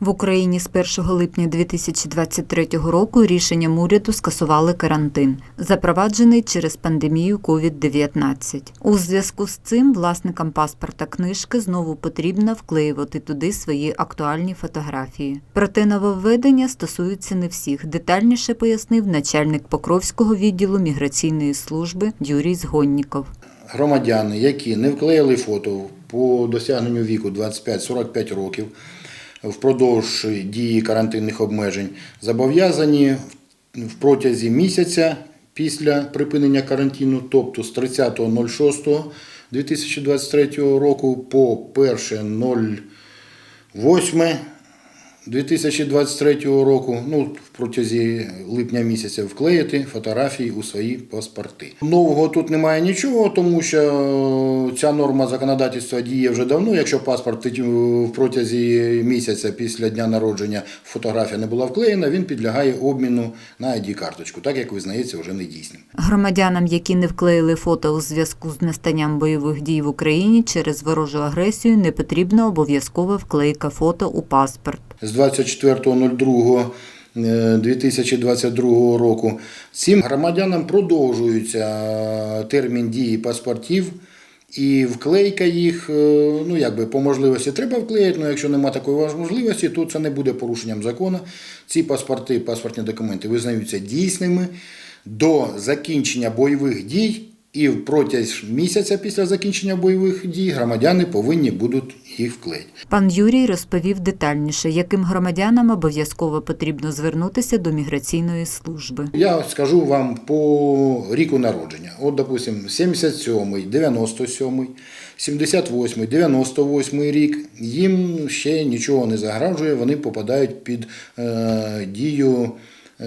В Україні з 1 липня 2023 року рішенням уряду скасували карантин, запроваджений через пандемію COVID-19. У зв'язку з цим власникам паспорта книжки знову потрібно вклеювати туди свої актуальні фотографії. Проте нововведення стосуються не всіх. Детальніше пояснив начальник Покровського відділу міграційної служби Юрій Згонніков. громадяни, які не вклеїли фото по досягненню віку 25-45 років впродовж дії карантинних обмежень, зобов'язані в протязі місяця після припинення карантину, тобто з 30.06.2023 року по 1.08. 2023 року, ну, протязі липня місяця вклеїти фотографії у свої паспорти. Нового тут немає нічого, тому що ця норма законодавства діє вже давно. Якщо паспорт е, в протязі місяця після дня народження фотографія не була вклеєна, він підлягає обміну на ID-карточку, так як визнається вже недійсним. Громадянам, які не вклеїли фото у зв'язку з настанням бойових дій в Україні через ворожу агресію, не потрібна обов'язкова вклейка фото у паспорт. З 24.02.2022 року цим громадянам продовжується термін дії паспортів. І вклейка їх, е, ну якби по можливості треба вклеїти, але якщо немає такої можливості, то це не буде порушенням закону. Ці паспорти, паспортні документи визнаються дійсними до закінчення бойових дій, і протягом місяця після закінчення бойових дій громадяни повинні будуть їх вклеїти. Пан Юрій розповів детальніше, яким громадянам обов'язково потрібно звернутися до міграційної служби. Я скажу вам по ріку народження. От, допустим, 77-й, 97-й, 78-й, 98-й рік. Їм ще нічого не загрожує, вони попадають під е, дію е,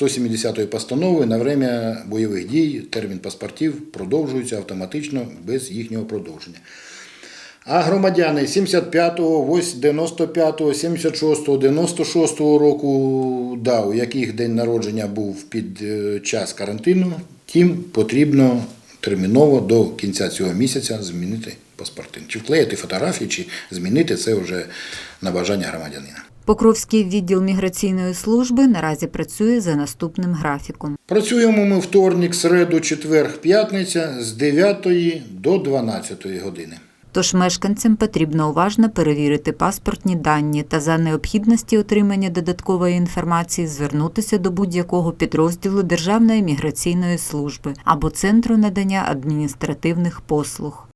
170-ї постанови на время бойових дій. Термін паспортів продовжується автоматично без їхнього продовження. А громадяни 75-го, 95-го, 76-го, 96-го року, да, у яких день народження був під е, час карантину, тим потрібно терміново до кінця цього місяця змінити паспорти. Чи вклеїти фотографії, чи змінити це вже на бажання громадянина. Покровський відділ міграційної служби наразі працює за наступним графіком. Працюємо ми вторник, середу, четвер, п'ятниця з 9 до 12 години. Тож мешканцям потрібно уважно перевірити паспортні дані та за необхідності отримання додаткової інформації звернутися до будь-якого підрозділу Державної міграційної служби або центру надання адміністративних послуг.